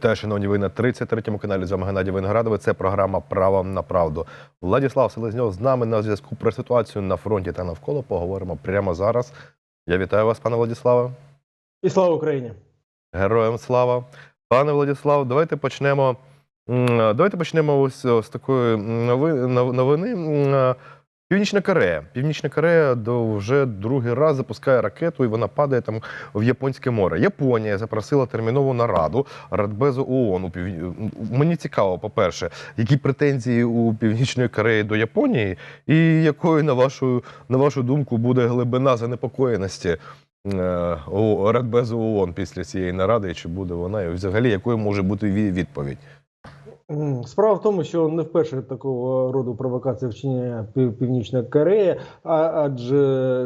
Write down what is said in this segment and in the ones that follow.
Вітаю, шановні ви на 33-му каналі. З вами Геннадій Виноградовий. Це програма Право на правду. Владислав Селезньов з нами на зв'язку про ситуацію на фронті та навколо. Поговоримо прямо зараз. Я вітаю вас, пане Владиславе. І слава Україні! Героям слава. Пане Владислав, давайте почнемо. Давайте почнемо ось з такої нови- новини. Північна Корея. Північна Корея до вже другий раз запускає ракету, і вона падає там в Японське море. Японія запросила термінову нараду Радбезу ООН. Мені цікаво, по-перше, які претензії у Північної Кореї до Японії, і якою, на вашу, на вашу думку, буде глибина занепокоєності е, у Радбезу ООН після цієї наради, чи буде вона, і взагалі якою може бути відповідь? Справа в тому, що не вперше такого роду провокація вчиняє Пів- Північна Корея, а адже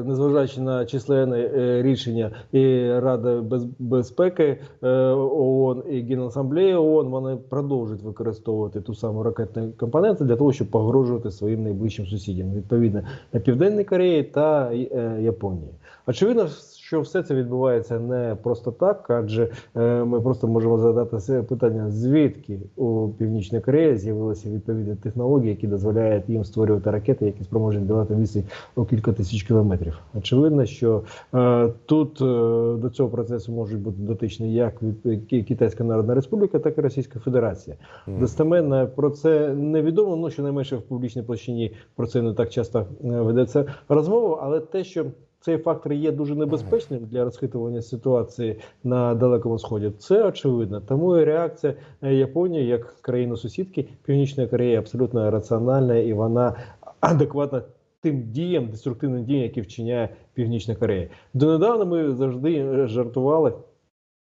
незважаючи на численні е, рішення і Ради безпеки е, ООН і Генасамблеї ООН, вони продовжують використовувати ту саму ракетну компоненту для того, щоб погрожувати своїм найближчим сусідям, відповідно на Південній Кореї та е, Японії. Очевидно, що все це відбувається не просто так, адже е, ми просто можемо задати себе питання, звідки у Північній Кореї з'явилися відповідні технології, які дозволяють їм створювати ракети, які спроможні долати відстань у кілька тисяч кілометрів. Очевидно, що е, тут е, до цього процесу можуть бути дотичні як від Китайська Народна Республіка, так і Російська Федерація. Мгм. Достеменно про це невідомо. Ну щонайменше в публічній площині про це не так часто е, ведеться розмова, але те, що цей фактор є дуже небезпечним для розхитування ситуації на далекому сході. Це очевидно. Тому і реакція е, Японії як країни сусідки Північної Кореї абсолютно раціональна і вона адекватна. Тим діям, деструктивним діям, які вчиняє Північна Корея. Донедавна ми завжди е, жартували,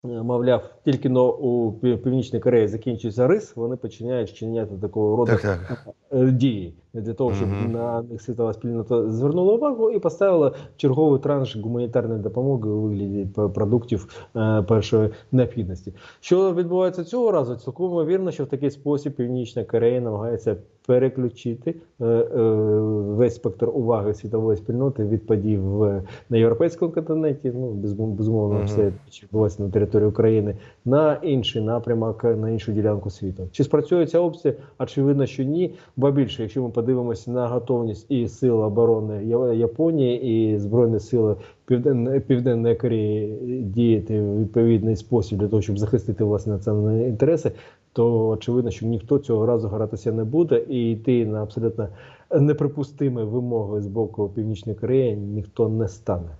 е, мовляв, тільки но у Пів- Північній Кореї закінчується рис, вони починають вчиняти такого роду Так, так. Е, дії для того, щоб Мгм. на них світова спільнота звернула увагу і поставила черговий транш гуманітарної допомоги у вигляді продуктів е, першої необхідності. Що відбувається цього разу? Цілком ймовірно, що в такий спосіб Північна Корея намагається переключити е, весь спектр уваги світової спільноти від подій в на європейському континенті. Ну без- безумовно, Мгм. все що відбувається на території України на інший напрямок, на іншу ділянку світу. Чи спрацює ця опція? Очевидно, що ні. Ба більше, якщо ми подивимося на готовність і сил оборони Японії і збройні сили Південної Південної Кореї діяти в відповідний спосіб для того, щоб захистити власні національні інтереси, то очевидно, що ніхто цього разу гратися не буде і йти на абсолютно неприпустимі вимоги з боку Північної Кореї ніхто не стане.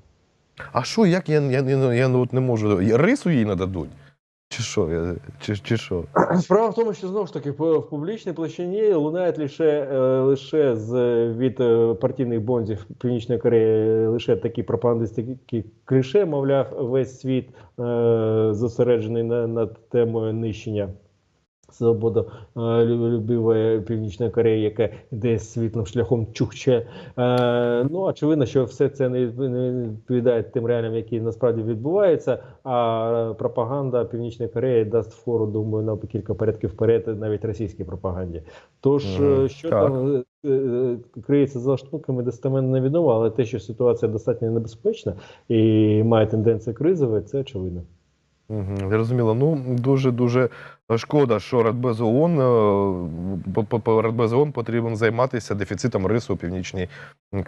А що, як я, я, я, я от не можу. Рису їй нададуть? Чи що? Я- Чи, чи що? Справа в тому, що знову ж таки в публічній площині лунають лише, е, лише з від е, партійних бонзів Північної Кореї лише такі пропагандистські кліше, мовляв, весь світ е, зосереджений на, над темою нищення. Свободолюбивої Північної Кореї, яка йде світлим шляхом чухче. Е, ну, очевидно, що все це не відповідає тим реаліям, які насправді відбуваються. А пропаганда Північної Кореї дасть фору, думаю, на кілька порядків вперед навіть російській пропаганді. Тож, е, що так. там е, е, криється за штуками, достеменно невідомо, але те, що ситуація достатньо небезпечна і має тенденцію кризової, це очевидно. Зрозуміло. Ну дуже дуже шкода, що Радбез ООН е, по- по- по Радбез ООН потрібен займатися дефіцитом рису у Північній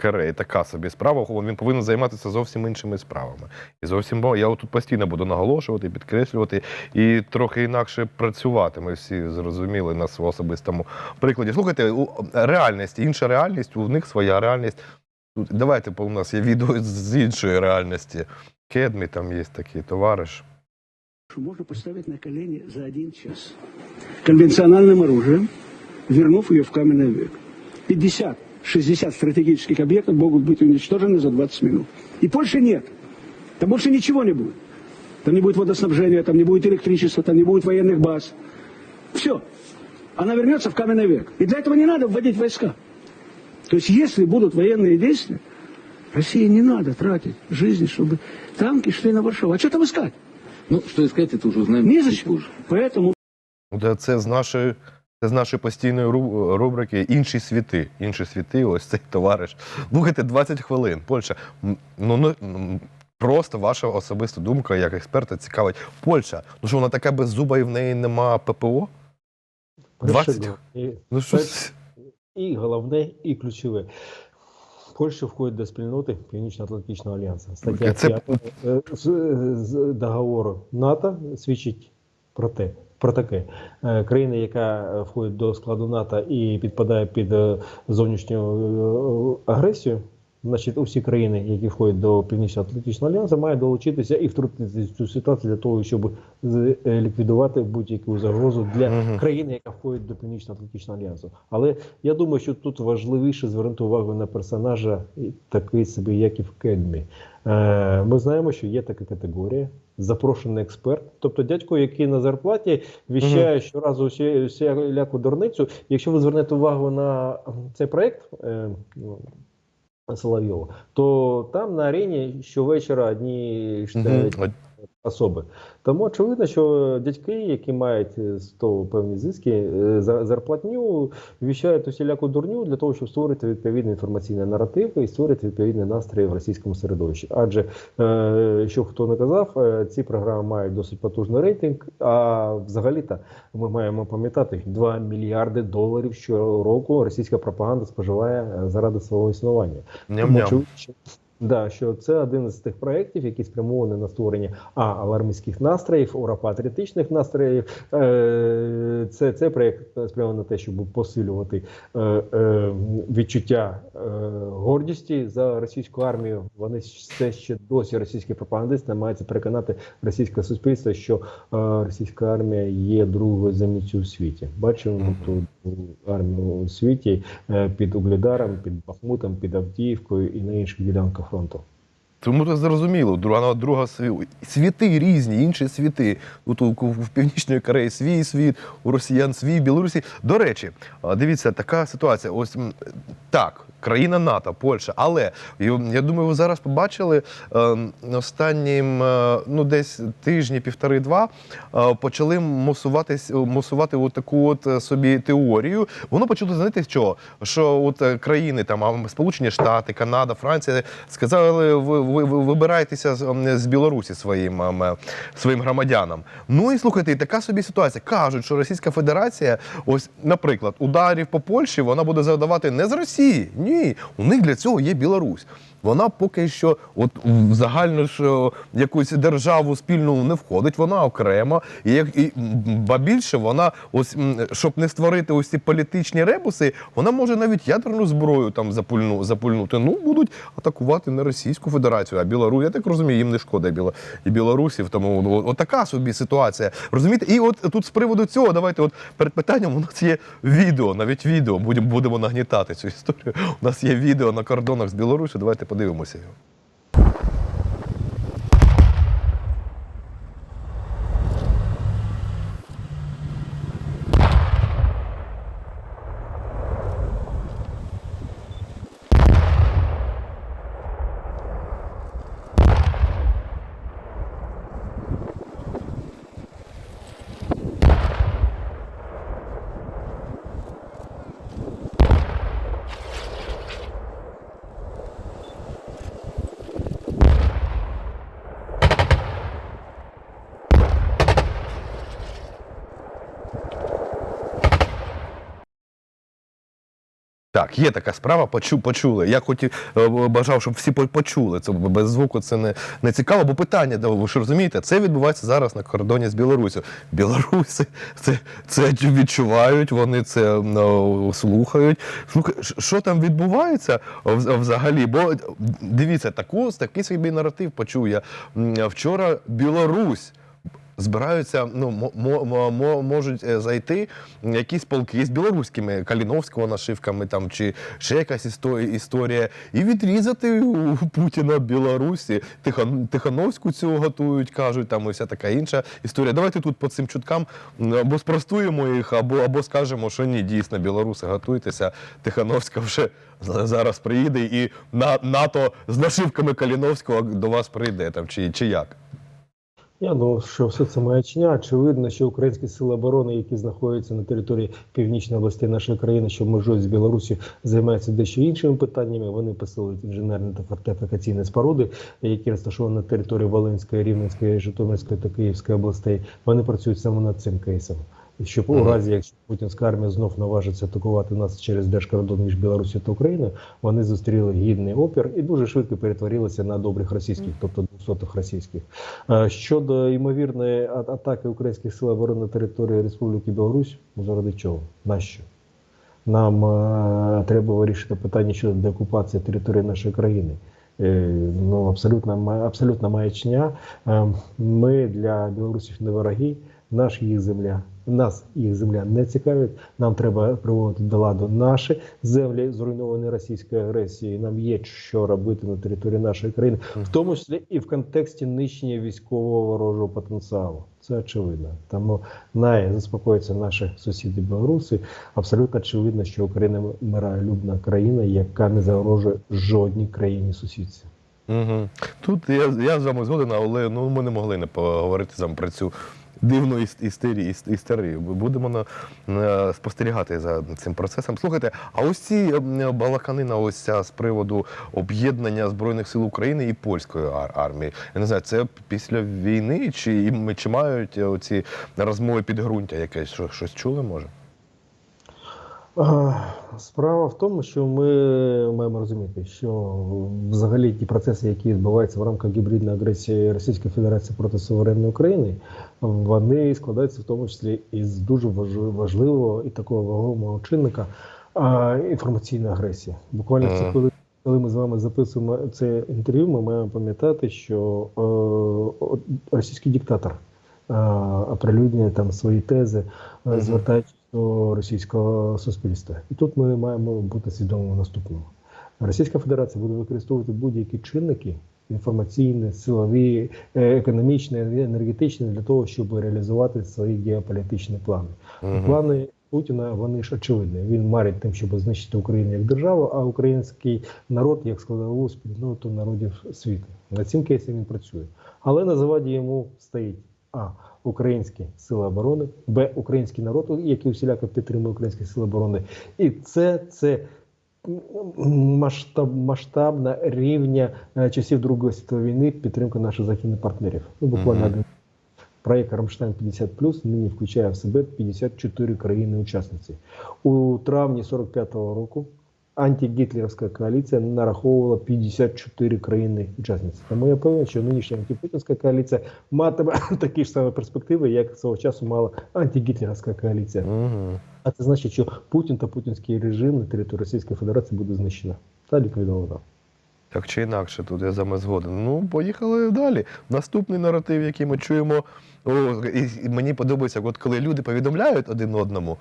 Кореї. Така собі справа. Він повинен займатися зовсім іншими справами. І зовсім я тут постійно буду наголошувати, підкреслювати і трохи інакше працювати. Ми всі зрозуміли на свого особистому прикладі. Слухайте, реальність, інша реальність, у них своя реальність. Тут давайте бо у нас є відео з іншої реальності. Кедмі там є такий товариш. Что можно поставить на колени за один час. Конвенциональным оружием, вернув ее в каменный век. 50-60 стратегических объектов могут быть уничтожены за 20 минут. И больше нет. Там больше ничего не будет. Там не будет водоснабжения, там не будет электричества, там не будет военных баз. Все. Она вернется в каменный век. И для этого не надо вводить войска. То есть, если будут военные действия, России не надо тратить жизни, чтобы танки шли на Варшаву. А что там искать? Ну, что искать, это уже узнаем чуть Незачем. позже. Поэтому Це з нашої, це з нашої постійної ру- рубрики Інші світи. Інші світи, ось цей товариш. Слухайте, 20 хвилин. Польща. М, Ну, ну м, Просто ваша особиста думка як експерта цікавить. Польща, ну що вона така беззуба і в неї нема ППО? 20? Перше, і, Ну що Це- і головне, і ключове. Польща входить до спільноти Північно-Атлантичного альянсу. Стаття Це- 5 е, договору НАТО свідчить про те. Про таке Е, країна, яка входить до складу НАТО і підпадає під е, зовнішню агресію, значить, усі країни, які входять до Північно-Атлантичного альянсу, мають долучитися і втрутитися в цю ситуацію для того, щоб е, ліквідувати будь-яку загрозу для країни, яка входить до Північно-Атлантичного альянсу. Але я думаю, що тут важливіше звернути увагу на персонажа такий собі, як і в Кедмі. Е, Ми знаємо, що є така категорія. Запрошений експерт, тобто дядько, який на зарплаті віщає щоразу всі- дурницю. Якщо ви звернете увагу на цей проект е, ну, Соловйова, то там на арені щовечора одні Мгм. Особи. Тому очевидно, що дядьки, які мають е, з того певні зиски, е, за- зарплатню, віщають усіляку дурню для того, щоб створити відповідний інформаційний наратив і створити відповідний настрій в російському середовищі. Адже, е, що хто не казав, ці програми мають досить потужний рейтинг. А взагалі-то ми маємо пам'ятати, 2 мільярди доларів щороку російська пропаганда споживає заради свого існування. Ням-ням. Очевидно, що- Да, що це один з тих проєктів, які спрямовані на створення а алармістських настроїв, ура-патріотичних настроїв. Е, Це, це проєкт спрямований на те, щоб посилювати е, е, відчуття е, гордісті за російську армію. Вони все ще досі російські пропагандисти намагаються переконати російське суспільство, що е, російська армія є другою за міцю у світі. Бачимо ту армію у світі е, під Угледаром, під Бахмутом, під Авдіївкою і на інших ділянках фронту. Тому це зрозуміло. Друга, друга світи різні, інші світи. Тут у, в Північної Кореї свій світ, у росіян свій, в Білорусі. До речі, дивіться, така ситуація. Ось так, країна НАТО, Польща. Але я думаю, ви зараз побачили е, останнім е, ну десь тижні, півтори-два е, почали мусуватись, мусувати от таку от е, собі теорію. Воно почало знаєте що? Що от країни там Сполучені Штати, Канада, Франція сказали, ви, ви, вибираєтеся з, з Білорусі своїм ем, е, своїм громадянам. Ну і слухайте, така собі ситуація. Кажуть, що Російська Федерація, ось, наприклад, ударів по Польщі вона буде завдавати не з Росії. Ні, у них для цього є Білорусь. Вона поки що, от в загальну ж е, якусь державу спільну не входить, вона окремо. І як і ба більше вона, ось щоб не створити ось ці політичні ребуси, вона може навіть ядерну зброю там запульну запульнути. Ну будуть атакувати не Російську Федерацію, а Білорусь. Я так розумію, їм не шкода Біло і білорусів. Тому ну, от така собі ситуація. Розумієте? І от тут з приводу цього, давайте, от перед питанням у нас є відео, навіть відео. Будемо будемо нагнітати цю історію. У нас є відео на кордонах з Білорусі. Давайте подивимося його. Так, є така справа, почу, почули. Я хотів е, бажав, щоб всі почули. Це без звуку це не, не цікаво. Бо питання, ви ж розумієте, це відбувається зараз на кордоні з Білорусю. Білоруси це, це відчувають, вони це ну, слухають. Слухай, що там відбувається взагалі? Бо дивіться, таку, такий собі наратив почув я. Вчора Білорусь збираються, ну мо- мо- мо- мо- можуть е, зайти якісь полки з білоруськими каліновського нашивками там чи ще якась історія, і відрізати у Путіна Білорусі. Тихон, Тихановську цього готують, кажуть, там і вся така інша історія. Давайте тут по цим чуткам або спростуємо їх, або, або скажемо, що ні, дійсно, білоруси готуйтеся. Тихановська вже за- зараз приїде, і на НАТО з нашивками Каліновського до вас прийде там, чи, чи як. Я думаю, що все це маячня. Очевидно, що українські сили оборони, які знаходяться на території північної області нашої країни, що межують з Білорусі, займаються дещо іншими питаннями. Вони посилують інженерні та фортифікаційні споруди, які розташовані на території Волинської, Рівненської, Житомирської та Київської областей. Вони працюють саме над цим кейсом. Щоб у разі, якщо путінська армія знов наважиться атакувати нас через держкордон між Білорусі та Україною, вони зустріли гідний опір і дуже швидко перетворилися на добрих російських, тобто 200-х російських. Е, Щодо ймовірної атаки українських сил оборони на території Республіки Білорусь, заради чого? Нащо? Нам е, треба вирішити питання щодо деокупації території нашої країни. Е, ну, абсолютно, абсолютно маячня. Е, Ми для білорусів не вороги, наш їх земля. Нас їх земля не цікавить. Нам треба приводити до ладу наші землі, зруйновані російською агресією. Нам є що робити на території нашої країни, в тому числі і в контексті нищення військового ворожого потенціалу. Це очевидно. Тому най заспокоїться наші сусіди білоруси. Абсолютно очевидно, що Україна миролюбна країна, яка не загрожує жодній країні сусідці. Угу. Тут я, я з вами згоден, але ну, ми не могли не поговорити з вами про цю дивну іс- істерію. іс- істерію. Будемо на, на, спостерігати за цим процесом. Слухайте, а ось ці ем, балаканина, ось ця з приводу об'єднання Збройних сил України і польської ар- армії. Я не знаю, це після війни, чи, чи мають оці розмови підґрунтя якесь? Що, щось чули, може? Справа в тому, що ми маємо розуміти, що взагалі ті процеси, які відбуваються в рамках гібридної агресії Російської Федерації проти суверенної України, вони складаються в тому числі із дуже важ- важливого і такого вагомого чинника інформаційної агресії. Буквально в ці хвилини, коли ми з вами записуємо це інтерв'ю, ми маємо пам'ятати, що е, російський диктатор е, оприлюднює там свої тези, е, звертаючись до російського суспільства. І тут ми маємо бути свідомими наступному. Російська Федерація буде використовувати будь-які чинники інформаційні, силові, е, економічні, енергетичні для того, щоб реалізувати свої геополітичні плани. Мгм. Плани Путіна вони ж очевидні. Він марить тим, щоб знищити Україну як державу, а український народ як складову спільноту народів світу. Над цим кейсом він працює. Але на заваді йому стоїть а. Українські сили оборони, б. Український народ, який усіляко підтримує українські сили оборони, і це, це масштаб, масштабна рівня е, часів Другої світової війни підтримка наших західних партнерів. Ну, буквально один Проект Рамштайн 50 нині включає в себе 54 країни-учасниці. У травні 45-го року антигітлерівська коаліція нараховувала 54 країни-учасниці. Тому я певен, що нинішня антипутінська коаліція матиме такі ж самі перспективи, як свого часу мала антигітлерівська коаліція. Мгм. А це значить, що Путін та путінський режим на території Російської Федерації буде знищено та ліквідовано. Так чи інакше, тут я з вами згоден. Ну, поїхали далі. Наступний наратив, який ми чуємо. О, і, і мені подобається, от коли люди повідомляють один одному.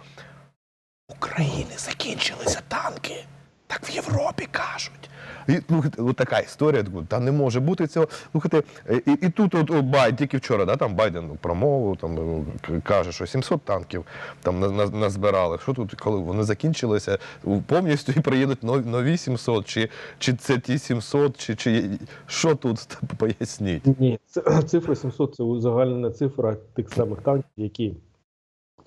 України закінчилися танки. Так в Європі кажуть. І от така історія. Та не може бути цього. Слухайте, е, і, і тут от, о, Бай, тільки вчора, да, там Байден промову там е, каже, що 700 танків там на- на- назбирали. Що тут, коли вони закінчилися повністю і приїдуть нові, нові 700, чи, чи це ті 700, чи, чи що тут поясніть? Ні, цифра 700 це узагальнена цифра тих самих танків, які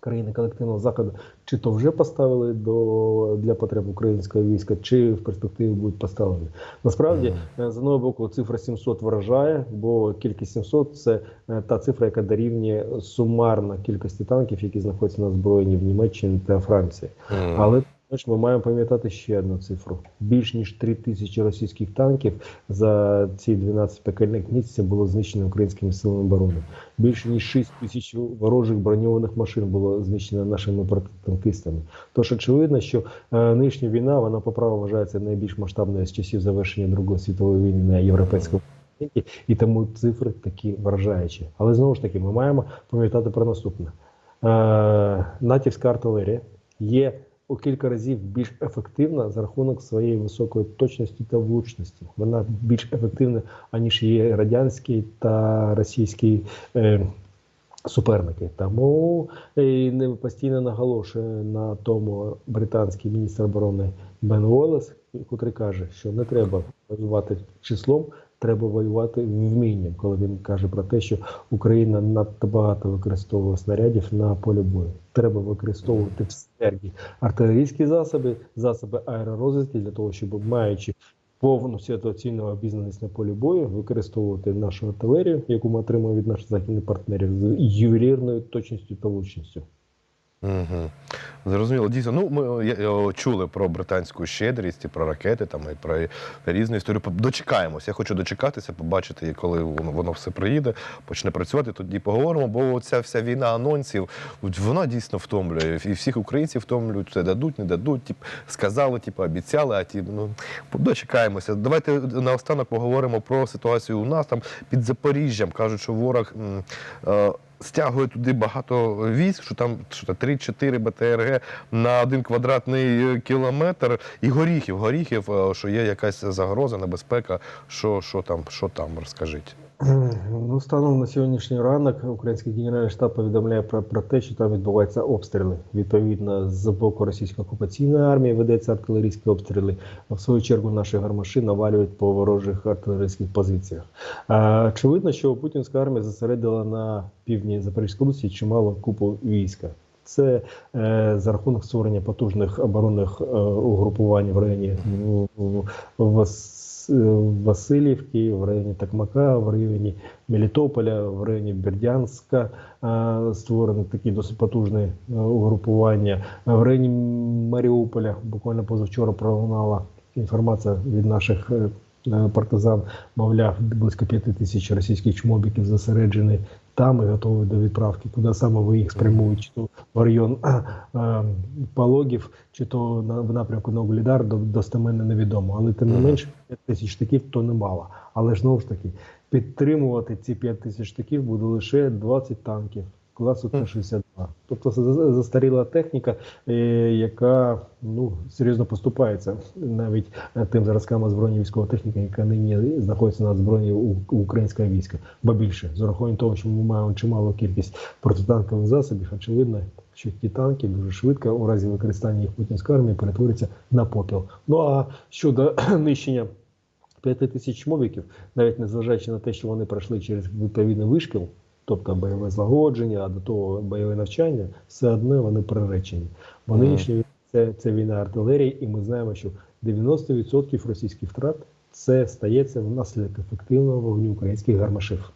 країни колективного заходу чи то вже поставили до для потреб українського війська, чи в перспективі будуть поставлені. Насправді, е, з одного боку, цифра 700 вражає, бо кількість 700 – це е, та цифра, яка дорівнює сумарно кількості танків, які знаходяться на озброєнні в Німеччині та Франції. Мгм. Але знаєш, ми маємо пам'ятати ще одну цифру: більш ніж 3 тисячі російських танків за ці 12 пекельних місяців було знищено українськими силами оборони. Більше ніж 6 тисяч ворожих броньованих машин було знищено нашими протитанкистами. Тож очевидно, що е, нинішня війна вона по праву вважається найбільш масштабною з часів завершення Другої світової війни на європейському і тому цифри такі вражаючі. Але знову ж таки, ми маємо пам'ятати про наступне: Е, натівська артилерія є у кілька разів більш ефективна за рахунок своєї високої точності та влучності. Вона більш ефективна, аніж є радянські та російські е, суперники. Тому е, не постійно наголошує на тому британський міністр оборони Бен Уоллес, який каже, що не треба воювати числом. Треба воювати вмінням, коли він каже про те, що Україна надто багато використовує снарядів на полі бою. Треба використовувати в синергії артилерійські засоби, засоби аеророзвідки для того, щоб маючи повну ситуаційну обізнаність на полі бою, використовувати нашу артилерію, яку ми отримуємо від наших західних партнерів, з ювелірною точністю та влучністю. Угу. Зрозуміло. Дійсно, ну ми е, е, чули про британську щедрість і про ракети, там і про різну історію. Дочекаємося. Я хочу дочекатися, побачити, коли воно, воно все приїде, почне працювати. Тоді поговоримо. Бо ця вся війна анонсів, вона дійсно втомлює. І всіх українців втомлюють. Це дадуть, не дадуть. Тип сказали, типу, обіцяли. А ті ну дочекаємося. Давайте наостанок поговоримо про ситуацію у нас там під Запоріжжям. кажуть, що ворог. е, стягує туди багато військ, що там що 3-4 БТРГ на один квадратний е, кілометр. І горіхів, горіхів, е, що є якась загроза, небезпека. Що, що там, що там, розкажіть. Ну, станом на сьогоднішній ранок український генеральний штаб повідомляє про, про те, що там відбуваються обстріли. Відповідно, з боку російської окупаційної армії ведеться артилерійські обстріли. В свою чергу наші гармаші навалюють по ворожих артилерійських позиціях. Очевидно, що путінська армія зосередила на півдні Запорізької області чимало купу війська. Це е, за рахунок створення потужних оборонних е, угрупувань в районі в, в, Вас- Васильівки, в районі Такмака, в районі Мелітополя, в районі Бердянська створені такі досить потужні угрупування. В районі Маріуполя буквально позавчора пролунала інформація від наших партизан, мовляв, близько п'яти тисяч російських чмобіків зосереджені там і готові до відправки. Куди саме ви їх спрямують? Чи то в район е, Пологів, чи то на в напрямку Новолідар, до- достеменно невідомо. Але тим не менше менш 5 тисяч штиків то немало. Але ж знову ж таки, підтримувати ці 5 тисяч штиків буде лише 20 танків класу Т-62. Тобто це за- застаріла техніка, е, яка ну серйозно поступається навіть е, тим зразкам озброєння військової техніки, яка нині знаходиться на озброєнні українського війська. Ба більше з урахуванням того, що ми маємо чималу кількість протитанкових засобів, очевидно, що ті танки дуже швидко у разі використання їх путінської армії перетворяться на попіл. Ну а щодо нищення. 5 тисяч мовіків, навіть незважаючи на те, що вони пройшли через відповідний вишкіл, тобто бойове злагодження, а до того бойове навчання, все одно вони приречені. Бо нинішня війна це, це війна артилерії, і ми знаємо, що 90% російських втрат це стається внаслідок ефективного вогню українських гармашів.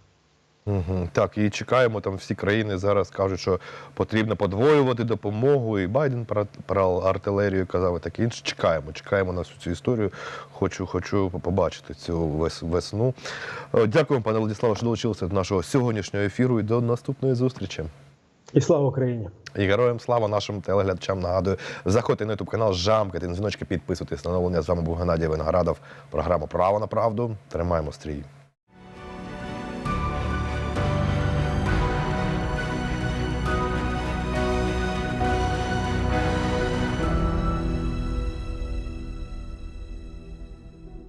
Угу. Так, і чекаємо там всі країни зараз кажуть, що потрібно подвоювати допомогу. І Байден про, про артилерію казав, і таке інше. Чекаємо, чекаємо на всю цю історію. Хочу, хочу побачити цю вес, весну. Е, Дякуємо, пане Владиславе, що долучилися до нашого сьогоднішнього ефіру і до наступної зустрічі. І слава Україні! І героям слава нашим телеглядачам. Нагадую, заходьте на ютуб канал, жамкайте на дзвіночки, підписуйтесь на оновлення. З вами був Геннадій Виноградов. Програма Право на правду. Тримаємо стрій.